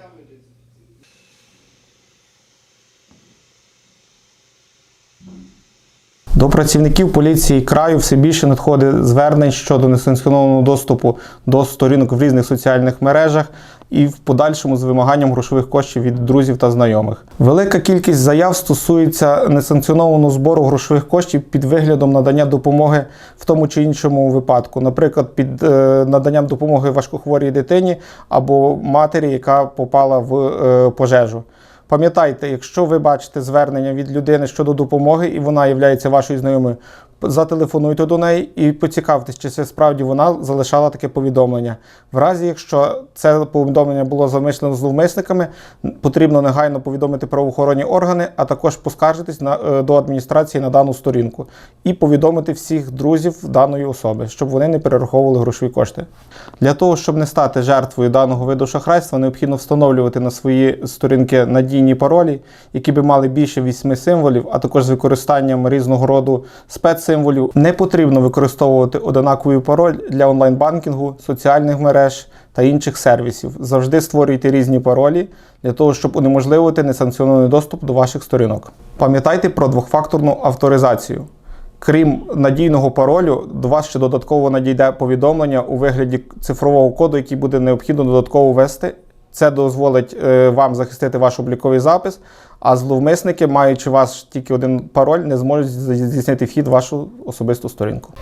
Calvinism До працівників поліції краю все більше надходить звернень щодо несанкціонованого доступу до сторінок в різних соціальних мережах і в подальшому з вимаганням грошових коштів від друзів та знайомих. Велика кількість заяв стосується несанкціонованого збору грошових коштів під виглядом надання допомоги в тому чи іншому випадку, наприклад, під е, наданням допомоги важкохворій дитині або матері, яка попала в е, пожежу. Пам'ятайте, якщо ви бачите звернення від людини щодо допомоги, і вона є вашою знайомою, зателефонуйте до неї і поцікавтесь, чи це справді вона залишала таке повідомлення. В разі, якщо це повідомлення було замишлено зловмисниками, потрібно негайно повідомити правоохоронні органи, а також поскаржитись на, е, до адміністрації на дану сторінку і повідомити всіх друзів даної особи, щоб вони не перераховували грошові кошти. Для того, щоб не стати жертвою даного виду шахрайства, необхідно встановлювати на свої сторінки надійні паролі, які би мали більше вісьми символів, а також з використанням різного роду спецсимволів. Не потрібно використовувати одинаковий пароль для онлайн-банкінгу, соціальних мереж та інших сервісів. Завжди створюйте різні паролі для того, щоб унеможливити несанкціонований доступ до ваших сторінок. Пам'ятайте про двохфакторну авторизацію. Крім надійного паролю, до вас ще додатково надійде повідомлення у вигляді цифрового коду, який буде необхідно додатково ввести. Це дозволить е, вам захистити ваш обліковий запис, а зловмисники, маючи у вас тільки один пароль, не зможуть здійснити вхід в вашу особисту сторінку.